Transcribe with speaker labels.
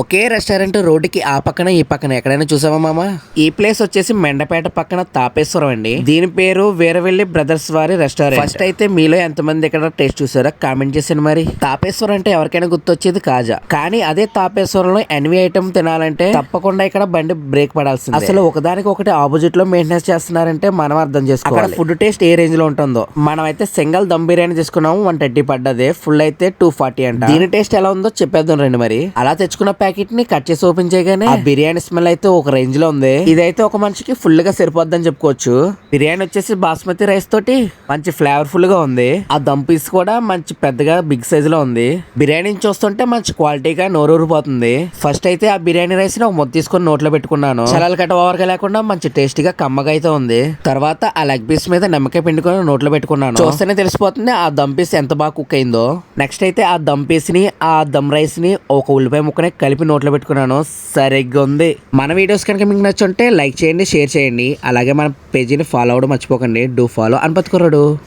Speaker 1: ఒకే restaurant రోడ్డుకి ఆ పక్కన ఈ పక్కన ఎక్కడైనా చూసావా మామ? ఈ ప్లేస్ వచ్చేసి మెండపేట పక్కన తాపేశ్వరం అండి. దీని పేరు వీరవెల్లి బ్రదర్స్ వారి రెస్టారెంట్. ఫస్ట్ అయితే మీలో ఎంతమంది ఇక్కడ టేస్ట్ చూసారో కామెంట్ చేసాను మరి. తాపేశ్వరం అంటే ఎవరికైనా గుర్తొచ్చేది కాజా. కానీ అదే తాపేశ్వరంలో ఎన్వి ఐటమ్ తినాలంటే తప్పకుండా ఇక్కడ బండి బ్రేక్ పడాల్సింది. అసలు ఒకదానికి ఒకటి ఆపోజిట్లో మెయింటెనెన్స్ చేస్తున్నారంటే మనం అర్థం చేసుకోవాలి. ఫుడ్ టేస్ట్ ఏ రేంజ్లో ఉంటుందో. మనం అయితే సింగల్ దమ్ బిర్యానీ తీసుకున్నాము వన్ థర్టీ పడ్డది ఫుల్ అయితే టూ ఫార్టీ అంట. దీని టేస్ట్ ఎలా ఉందో చెప్పేద్దాం రండి మరి. అలా తెచ్చుకున్న ప్యాకెట్ని కట్ చేసి ఓపెన్ చేయగానే ఆ బిర్యానీ స్మెల్ అయితే ఒక రేంజ్లో ఉంది. ఇదైతే ఒక మనిషికి ఫుల్గా సరిపోద్దని చెప్పుకోవచ్చు. బిర్యానీ వచ్చేసి బాస్మతి రైస్ తోటి మంచి ఫ్లేవర్ఫుల్గా ఉంది. ఆ దమ్ పీస్ కూడా మంచి పెద్దగా బిగ్ సైజ్లో ఉంది. బిర్యానీ చూస్తుంటే మంచి క్వాలిటీగా నోరూరిపోతుంది ఫస్ట్ అయితే ఆ బిర్యానీ రైస్ని ఒక ముద్ద తీసుకొని నోట్లో పెట్టుకున్నాను. చలాలు కట్ట ఓవర్గా లేకుండా మంచి టేస్టీగా కమ్మగా అయితే ఉంది. తర్వాత ఆ లెగ్ పీస్ మీద నిమ్మకాయ పిండుకొని నోట్లో పెట్టుకున్నాను. చూస్తేనే తెలిసిపోతుంది ఆ దమ్ పీస్ ఎంత బాగా కుక్ అయిందో. నెక్స్ట్ అయితే ఆ దమ్ పీస్ని ఆ దమ్ రైస్ని ఒక ఉల్లిపాయ ముక్కని కలిపి నోట్లో పెట్టుకున్నాను. సరిగ్గా ఉంది. మన వీడియోస్ కనుక మీకు నచ్చుంటే లైక్ చేయండి షేర్ చేయండి. అలాగే మన పేజీని ఫాలో అవ్వడం మర్చిపోకండి. డూ ఫాలో అని బతుకురాడు